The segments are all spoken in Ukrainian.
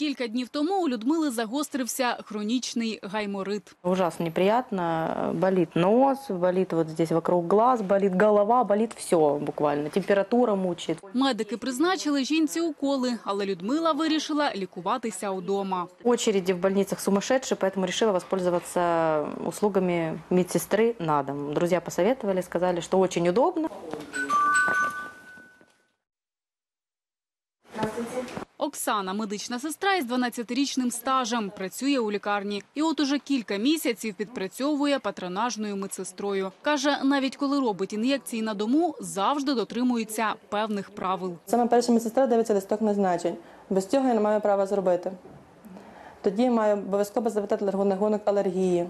Кілька днів тому у Людмили загострився хронічний гайморит. Ужасно неприятно. Болит нос, болит вот здесь вокруг глаз, болит голова, болит все буквально. Температура мучает. Медики призначили жінці уколи, але Людмила вирішила лікуватися удома. Очереди в больницах сумасшедшие, поэтому решила воспользоваться услугами медсестры на дом. Друзья посоветовали, сказали, что очень удобно. Оксана, медична сестра із 12-річним стажем, працює у лікарні. І от уже кілька місяців підпрацьовує патронажною медсестрою. Каже, навіть коли робить ін'єкції на дому, завжди дотримується певних правил. Саме перша медсестра дивиться листок назначень. Без цього я не маю права зробити. Тоді маю обов'язково запитати рахунок алергії.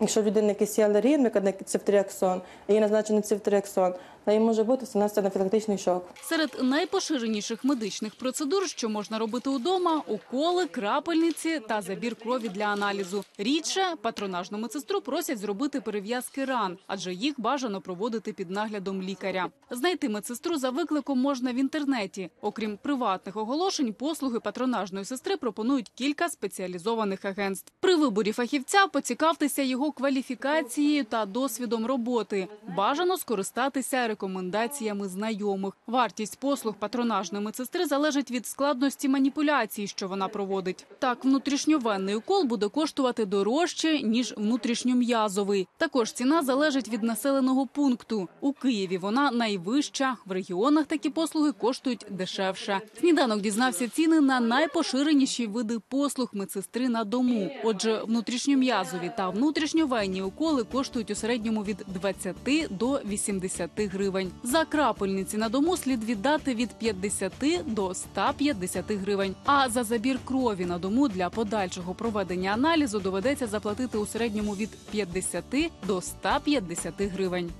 Якщо в людини якісь є алергії, наприклад, на цифтріаксон, і їй назначений цифтріаксон, їй може бути це анафілактичний шок. Серед найпоширеніших медичних процедур, що можна робити удома, уколи, крапельниці та забір крові для аналізу. Рідше патронажну медсестру просять зробити перев'язки ран, адже їх бажано проводити під наглядом лікаря. Знайти медсестру за викликом можна в інтернеті. Окрім приватних оголошень, послуги патронажної сестри пропонують кілька спеціалізованих агентств. При виборі фахівця поцікавтеся його кваліфікацією та досвідом роботи. Бажано скористатися рекомендаціями знайомих. Вартість послуг патронажної медсестри залежить від складності маніпуляцій, що вона проводить. Так, внутрішньовенний укол буде коштувати дорожче ніж внутрішньом'язовий. Також ціна залежить від населеного пункту. У Києві вона найвища. В регіонах такі послуги коштують дешевше. Сніданок дізнався ціни на найпоширеніші види послуг медсестри на дому. Отже, внутрішньом'язові та внутрішньовенні уколи коштують у середньому від 20 до 80 гривень. За крапельниці на дому слід віддати від 50 до 150 гривень. А за забір крові на дому для подальшого проведення аналізу доведеться заплатити у середньому від 50 до 150 гривень.